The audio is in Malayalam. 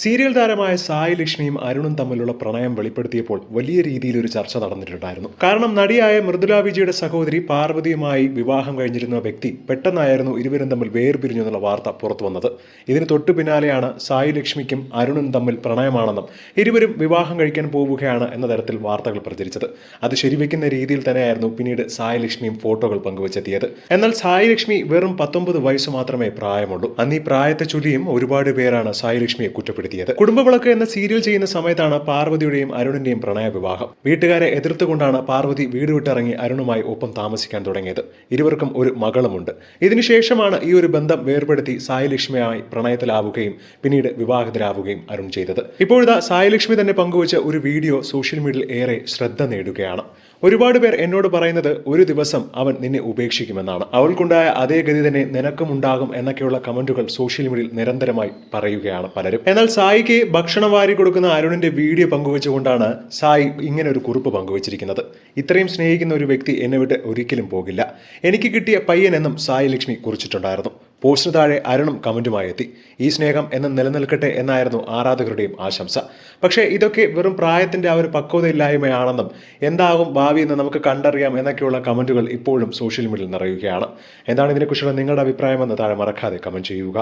സീരിയൽ താരമായ സായി ലക്ഷ്മിയും അരുണും തമ്മിലുള്ള പ്രണയം വെളിപ്പെടുത്തിയപ്പോൾ വലിയ രീതിയിൽ ഒരു ചർച്ച നടന്നിട്ടുണ്ടായിരുന്നു. കാരണം നടിയായ മൃദുല വിജയുടെ സഹോദരി പാർവതിയുമായി വിവാഹം കഴിഞ്ഞിരുന്ന വ്യക്തി പെട്ടെന്നായിരുന്നു ഇരുവരും തമ്മിൽ വേർപിരിഞ്ഞു എന്നുള്ള വാർത്ത പുറത്തു വന്നത്. ഇതിന് തൊട്ടു പിന്നാലെയാണ് സായി ലക്ഷ്മിക്കും അരുണും തമ്മിൽ പ്രണയമാണെന്നും ഇരുവരും വിവാഹം കഴിക്കാൻ പോവുകയാണ് എന്ന തരത്തിൽ വാർത്തകൾ പ്രചരിച്ചത്. അത് ശരിവെക്കുന്ന രീതിയിൽ തന്നെയായിരുന്നു പിന്നീട് സായി ലക്ഷ്മിയും ഫോട്ടോകൾ പങ്കുവച്ചെത്തിയത്. എന്നാൽ സായി ലക്ഷ്മി വെറും പത്തൊമ്പത് വയസ്സ് മാത്രമേ പ്രായമുള്ളൂ. അന്ന് പ്രായത്തെ ചൊല്ലിയും ഒരുപാട് പേരാണ് സായി ലക്ഷ്മിയെ കുറ്റപ്പെടുത്തിയത് കുടുംബവിളക്ക് എന്ന സീരിയൽ ചെയ്യുന്ന സമയത്താണ് പാർവതിയുടെയും അരുണിന്റെയും പ്രണയ വിവാഹം വീട്ടുകാരെ എതിർത്തുകൊണ്ടാണ് പാർവതി വീട് വിട്ടിറങ്ങി അരുണുമായി ഒപ്പം താമസിക്കാൻ തുടങ്ങിയത്. ഇരുവർക്കും ഒരു മകളുമുണ്ട്. ഇതിനുശേഷമാണ് ഈ ഒരു ബന്ധം വേർപെടുത്തി സായി ലക്ഷ്മിയായി പ്രണയത്തിലാവുകയും പിന്നീട് വിവാഹിതരാവുകയും അരുൺ ചെയ്തത്. ഇപ്പോഴത്തെ സായി ലക്ഷ്മി തന്നെ പങ്കുവച്ച ഒരു വീഡിയോ സോഷ്യൽ മീഡിയയിൽ ഏറെ ശ്രദ്ധ നേടുകയാണ്. ഒരുപാട് പേർ എന്നോട് പറയുന്നത് ഒരു ദിവസം അവൻ നിന്നെ ഉപേക്ഷിക്കുമെന്നാണ്. അവൾക്കുണ്ടായ അതേ ഗതി തന്നെ നിനക്കും ഉണ്ടാകും എന്നൊക്കെയുള്ള കമന്റുകൾ സോഷ്യൽ മീഡിയയിൽ നിരന്തരമായി പറയുകയാണ് പലരും. എന്നാൽ സായിക്ക് ഭക്ഷണം വാരി കൊടുക്കുന്ന അരുണിന്റെ വീഡിയോ പങ്കുവെച്ചുകൊണ്ടാണ് സായി ഇങ്ങനെ ഒരു കുറിപ്പ് പങ്കുവച്ചിരിക്കുന്നത്. ഇത്രയും സ്നേഹിക്കുന്ന ഒരു വ്യക്തി എന്നെ വിട്ട് ഒരിക്കലും പോകില്ല. എനിക്ക് കിട്ടിയ പയ്യൻ എന്നും സായി ലക്ഷ്മി കുറിച്ചിട്ടുണ്ടായിരുന്നു. പോസ്റ്റിന് താഴെ അരുണും കമന്റുമായി എത്തി. ഈ സ്നേഹം എന്ന് നിലനിൽക്കട്ടെ എന്നായിരുന്നു ആരാധകരുടെയും ആശംസ. പക്ഷേ ഇതൊക്കെ വെറും പ്രായത്തിന്റെ ആ ഒരു പക്വതയില്ലായ്മയാണെന്നും എന്താകും എന്ന് നമുക്ക് കണ്ടറിയാം എന്നൊക്കെയുള്ള കമന്റുകൾ ഇപ്പോഴും സോഷ്യൽ മീഡിയയിൽ നിറയുകയാണ്. എന്താണ് ഇതിനെക്കുറിച്ചുള്ള നിങ്ങളുടെ അഭിപ്രായമെന്ന് താഴെ മറക്കാതെ കമന്റ് ചെയ്യുക.